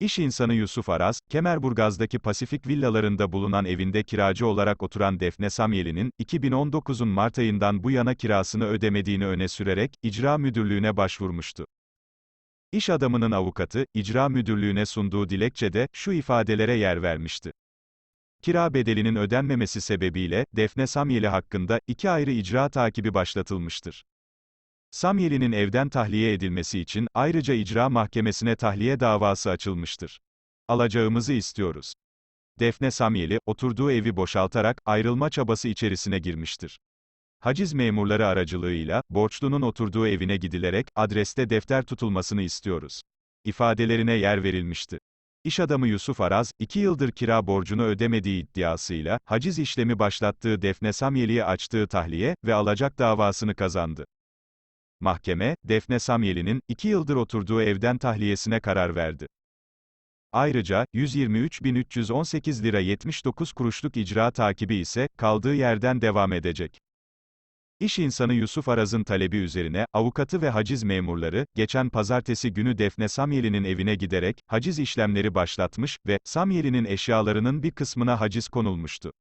İş insanı Yusuf Araz, Kemerburgaz'daki Pasifik villalarında bulunan evinde kiracı olarak oturan Defne Samyeli'nin, 2019'un Mart ayından bu yana kirasını ödemediğini öne sürerek, icra müdürlüğüne başvurmuştu. İş adamının avukatı, icra müdürlüğüne sunduğu dilekçede, şu ifadelere yer vermişti. Kira bedelinin ödenmemesi sebebiyle, Defne Samyeli hakkında, iki ayrı icra takibi başlatılmıştır. Samyeli'nin evden tahliye edilmesi için, ayrıca icra mahkemesine tahliye davası açılmıştır. Alacağımızı istiyoruz. Defne Samyeli, oturduğu evi boşaltarak, ayrılma çabası içerisine girmiştir. Haciz memurları aracılığıyla, borçlunun oturduğu evine gidilerek, adreste defter tutulmasını istiyoruz. İfadelerine yer verilmişti. İş adamı Yusuf Araz, iki yıldır kira borcunu ödemediği iddiasıyla, haciz işlemi başlattığı Defne Samyeli'ye açtığı tahliye ve alacak davasını kazandı. Mahkeme, Defne Samyeli'nin, iki yıldır oturduğu evden tahliyesine karar verdi. Ayrıca, 123.318 lira 79 kuruşluk icra takibi ise, kaldığı yerden devam edecek. İş insanı Yusuf Araz'ın talebi üzerine, avukatı ve haciz memurları, geçen pazartesi günü Defne Samyeli'nin evine giderek, haciz işlemleri başlatmış ve, Samyeli'nin eşyalarının bir kısmına haciz konulmuştu.